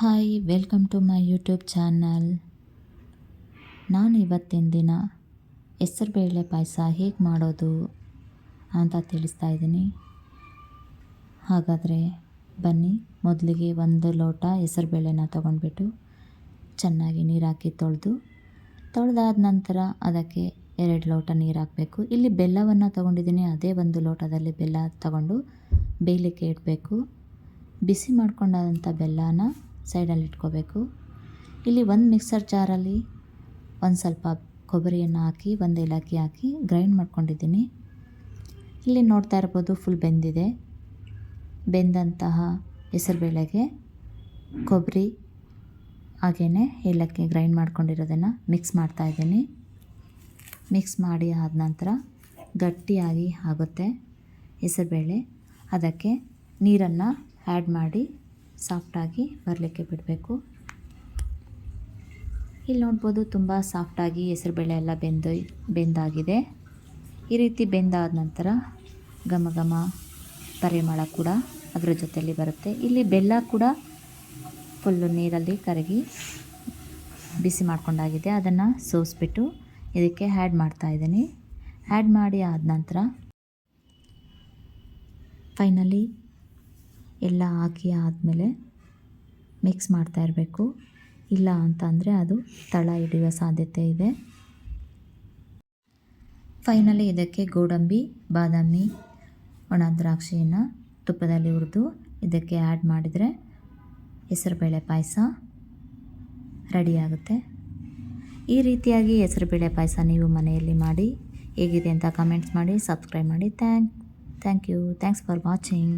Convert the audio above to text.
Hi, welcome to my YouTube channel. ನಾನು ಇವತ್ತಿನ ದಿನ ಹೆಸರುಬೇಳೆ ಪಾಯಸ ಹೇಗೆ ಮಾಡೋದು ಅಂತ ತಿಳಿಸ್ತಾ ಇದ್ದೀನಿ. ಹಾಗಾದರೆ ಬನ್ನಿ, ಮೊದಲಿಗೆ ಒಂದು ಲೋಟ ಹೆಸರುಬೇಳೆನ ತೊಗೊಂಡ್ಬಿಟ್ಟು ಚೆನ್ನಾಗಿ ನೀರು ಹಾಕಿ ತೊಳೆದು, ತೊಳೆದಾದ ನಂತರ ಅದಕ್ಕೆ ಎರಡು ಲೋಟ ನೀರು ಹಾಕಬೇಕು. ಇಲ್ಲಿ ಬೆಲ್ಲವನ್ನು ತೊಗೊಂಡಿದ್ದೀನಿ, ಅದೇ ಒಂದು ಲೋಟದಲ್ಲಿ ಬೆಲ್ಲ ತಗೊಂಡು ಬೇಯಲಿಕ್ಕೆ ಇಡಬೇಕು. ಬಿಸಿ ಮಾಡ್ಕೊಂಡಂಥ ಬೆಲ್ಲನ ಸೈಡಲ್ಲಿ ಇಟ್ಕೋಬೇಕು. ಇಲ್ಲಿ ಒಂದು ಮಿಕ್ಸರ್ ಜಾರಲ್ಲಿ ಒಂದು ಸ್ವಲ್ಪ ಕೊಬ್ಬರಿಯನ್ನು ಹಾಕಿ, ಒಂದು ಏಲಕ್ಕಿ ಹಾಕಿ ಗ್ರೈಂಡ್ ಮಾಡ್ಕೊಂಡಿದ್ದೀನಿ. ಇಲ್ಲಿ ನೋಡ್ತಾ ಇರ್ಬೋದು ಫುಲ್ ಬೆಂದಿದೆ. ಬೆಂದಂತಹ ಹೆಸರುಬೇಳೆಗೆ ಕೊಬ್ಬರಿ ಹಾಗೆಯೇ ಏಲಕ್ಕಿ ಗ್ರೈಂಡ್ ಮಾಡ್ಕೊಂಡಿರೋದನ್ನು ಮಿಕ್ಸ್ ಮಾಡ್ತಾಯಿದ್ದೀನಿ ಮಿಕ್ಸ್ ಮಾಡಿ ಆದ ನಂತರ ಗಟ್ಟಿಯಾಗಿ ಆಗುತ್ತೆ ಹೆಸರುಬೇಳೆ. ಅದಕ್ಕೆ ನೀರನ್ನು ಆ್ಯಡ್ ಮಾಡಿ ಸಾಫ್ಟಾಗಿ ಬರಲಿಕ್ಕೆ ಬಿಡಬೇಕು. ಇಲ್ಲಿ ನೋಡ್ಬೋದು ತುಂಬ ಸಾಫ್ಟಾಗಿ ಹೆಸರುಬೇಳೆ ಎಲ್ಲ ಬೆಂದು, ಬೆಂದಾಗಿದೆ. ಈ ರೀತಿ ಬೆಂದಾದ ನಂತರ ಘಮ ಘಮ ಪರಿಮಳ ಕೂಡ ಅದರ ಜೊತೆಯಲ್ಲಿ ಬರುತ್ತೆ. ಇಲ್ಲಿ ಬೆಲ್ಲ ಕೂಡ ಫುಲ್ಲು ನೀರಲ್ಲಿ ಕರಗಿ ಬಿಸಿ ಮಾಡ್ಕೊಂಡಾಗಿದೆ. ಅದನ್ನು ಸೋಸಿಬಿಟ್ಟು ಇದಕ್ಕೆ ಆ್ಯಡ್ ಮಾಡ್ತಾಯಿದ್ದೀನಿ ಆ್ಯಡ್ ಮಾಡಿ ಆದ ನಂತರ ಫೈನಲಿ ಎಲ್ಲ ಹಾಕಿ ಆದಮೇಲೆ ಮಿಕ್ಸ್ ಮಾಡ್ತಾ ಇರಬೇಕು. ಇಲ್ಲ ಅಂತಂದರೆ ಅದು ತಳ ಹಿಡಿಯುವ ಸಾಧ್ಯತೆ ಇದೆ. ಫೈನಲಿ ಇದಕ್ಕೆ ಗೋಡಂಬಿ, ಬಾದಾಮಿ, ಒಣ ದ್ರಾಕ್ಷಿಯನ್ನು ತುಪ್ಪದಲ್ಲಿ ಹುರಿದು ಇದಕ್ಕೆ ಆ್ಯಡ್ ಮಾಡಿದರೆ ಹೆಸರುಬೇಳೆ ಪಾಯಸ ರೆಡಿಯಾಗುತ್ತೆ ಈ ರೀತಿಯಾಗಿ ಹೆಸರುಬೇಳೆ ಪಾಯಸ ನೀವು ಮನೆಯಲ್ಲಿ ಮಾಡಿ ಹೇಗಿದೆ ಅಂತ ಕಮೆಂಟ್ಸ್ ಮಾಡಿ ಸಬ್ಸ್ಕ್ರೈಬ್ ಮಾಡಿ. Thank thank you thanks for watching